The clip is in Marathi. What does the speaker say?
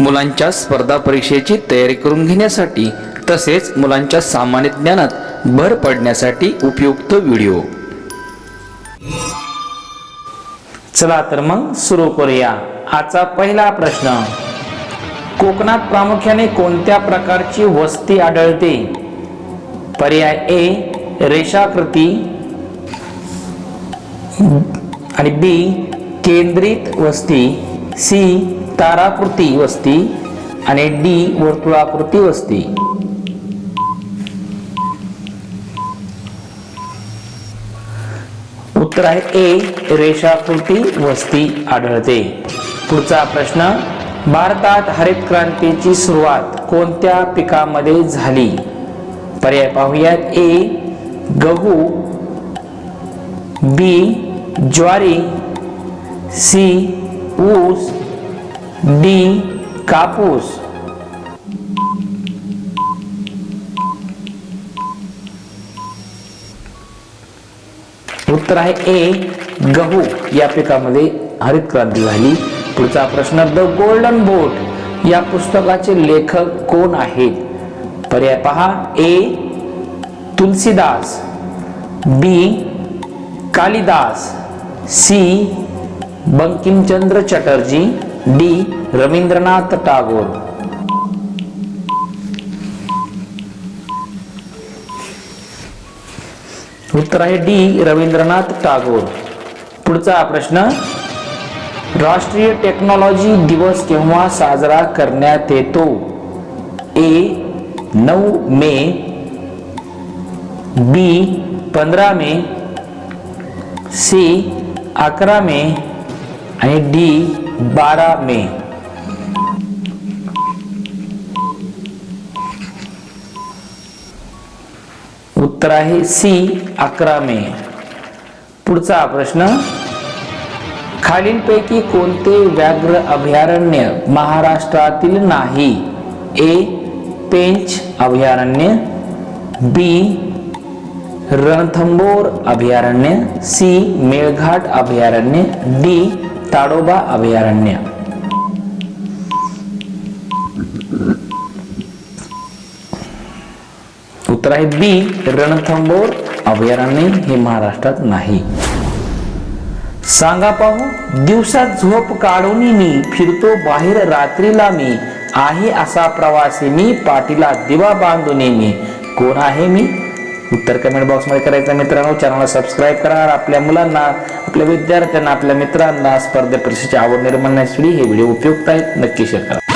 मुलांच्या स्पर्धा परीक्षेची तयारी करून घेण्यासाठी तसेच मुलांच्या सामान्य ज्ञानात भर पडण्यासाठी उपयुक्त व्हिडिओ. चला तर मग सुरू करूया आजचा पहिला प्रश्न. कोकणात प्रामुख्याने कोणत्या प्रकारची वस्ती आढळते? पर्याय ए रेषाकृती. आणि बी केंद्रित वस्ती. सी ताराकृती वस्ती आणि डी वर्तुळाकृती वस्ती. उत्तर आहे ए रेषाकृती वस्ती आढळते. पुढचा प्रश्न भारतात हरित क्रांतीची सुरुवात कोणत्या पिकामध्ये झाली? पर्याय पाहूयात. ए गहू बी ज्वारी सी ऊस डी कापूस. उत्तर आहे ए गहू. या पिकामध्ये हरित क्रांती झाली. पुढचा प्रश्न द गोल्डन बोट. या पुस्तकाचे लेखक कोण आहेत? पर्याय पहा. A Tulsidas. B Kalidas. C Bankimchandra Chatterjee D. Rabindranath Tagore. उत्तर आहे डी. रवींद्रनाथ टागोर. पुढचा प्रश्न राष्ट्रीय टेक्नॉलॉजी दिवस केव्हा साजरा करण्यात येतो? ए. नऊ मे बी. पंधरा मे सी. अकरा मे आणि डी बारा मे. उत्तर आहे सी अकरा मे. पुढचा प्रश्न खालीलपैकी कोणते व्याघ्र अभयारण्य महाराष्ट्रातील नाही? ए पेंच अभयारण्य बी रणथंबोर अभयारण्य सी. मेळघाट अभयारण्य डी. ताडोबा अभयारण्य. उत्तर आहे बी रणथंबोर अभयारण्य हे महाराष्ट्रात नाही. सांगा पाहू दिवसात झोप काढून मी फिरतो बाहेर रात्रीला मी. आहे असा प्रवासी मी पाठीला दिवा बांधून मी. कोण आहे मी? उत्तर कमेंट बॉक्समध्ये करायचं मित्रांनो. चॅनलला सबस्क्राईब करा. आपल्या मुलांना आपल्या विद्यार्थ्यांना आपल्या मित्रांना स्पर्धा परीक्षेची आवड निर्माण करण्यासाठी हे व्हिडिओ उपयुक्त आहेत. नक्की शेअर करा.